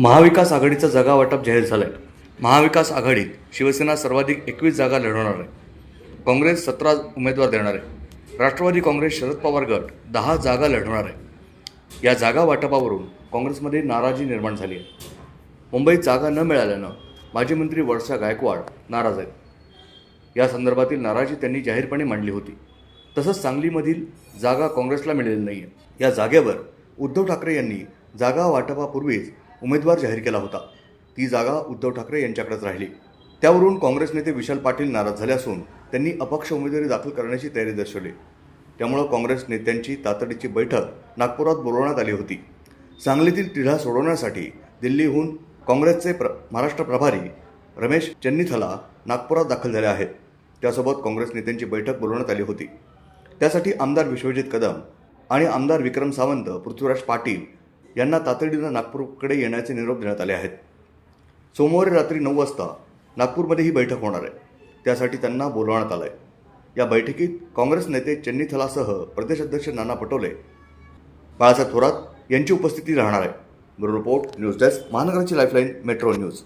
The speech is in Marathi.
महाविकास आघाडीचं जागा वाटप जाहीर झालं आहे महाविकास आघाडीत शिवसेना सर्वाधिक एकवीस जागा लढवणार आहे. काँग्रेस सतरा उमेदवार देणार आहे. राष्ट्रवादी काँग्रेस शरद पवार गट दहा जागा लढवणार आहे. या जागा वाटपावरून काँग्रेसमध्ये नाराजी निर्माण झाली आहे. मुंबईत जागा न मिळाल्यानं माजी मंत्री वर्षा गायकवाड नाराज आहेत. या संदर्भातील नाराजी त्यांनी जाहीरपणे मांडली होती. तसंच सांगलीमधील जागा काँग्रेसला मिळालेली नाही आहे या जागेवर उद्धव ठाकरे यांनी जागा वाटपापूर्वीच उमेदवार जाहीर केला होता. ती जागा उद्धव ठाकरे यांच्याकडेच राहिली. त्यावरून काँग्रेस नेते विशाल पाटील नाराज झाले असून त्यांनी अपक्ष उमेदवारी दाखल करण्याची तयारी दर्शवली. त्यामुळं काँग्रेस नेत्यांची तातडीची बैठक नागपुरात बोलवण्यात आली होती. सांगलीतील तिढा सोडवण्यासाठी दिल्लीहून काँग्रेसचे प्र महाराष्ट्र प्रभारी रमेश चन्नीथला नागपुरात दाखल झाले आहेत. त्यासोबत काँग्रेस नेत्यांची बैठक बोलवण्यात आली होती. त्यासाठी आमदार विश्वजित कदम आणि आमदार विक्रम सावंत पृथ्वीराज पाटील यांना तातडीनं नागपूरकडे येण्याचे निरोप देण्यात आले आहेत. सोमवारी रात्री नऊ वाजता नागपूरमध्ये ही बैठक होणार आहे. त्यासाठी त्यांना बोलवण्यात आलं आहे या बैठकीत काँग्रेस नेते चन्नीथलासह प्रदेशाध्यक्ष नाना पटोले बाळासाहेब थोरात यांची उपस्थिती राहणार आहे. ब्युरो रिपोर्ट न्यूज डेस्क महानगराची लाईफलाईन मेट्रो न्यूज.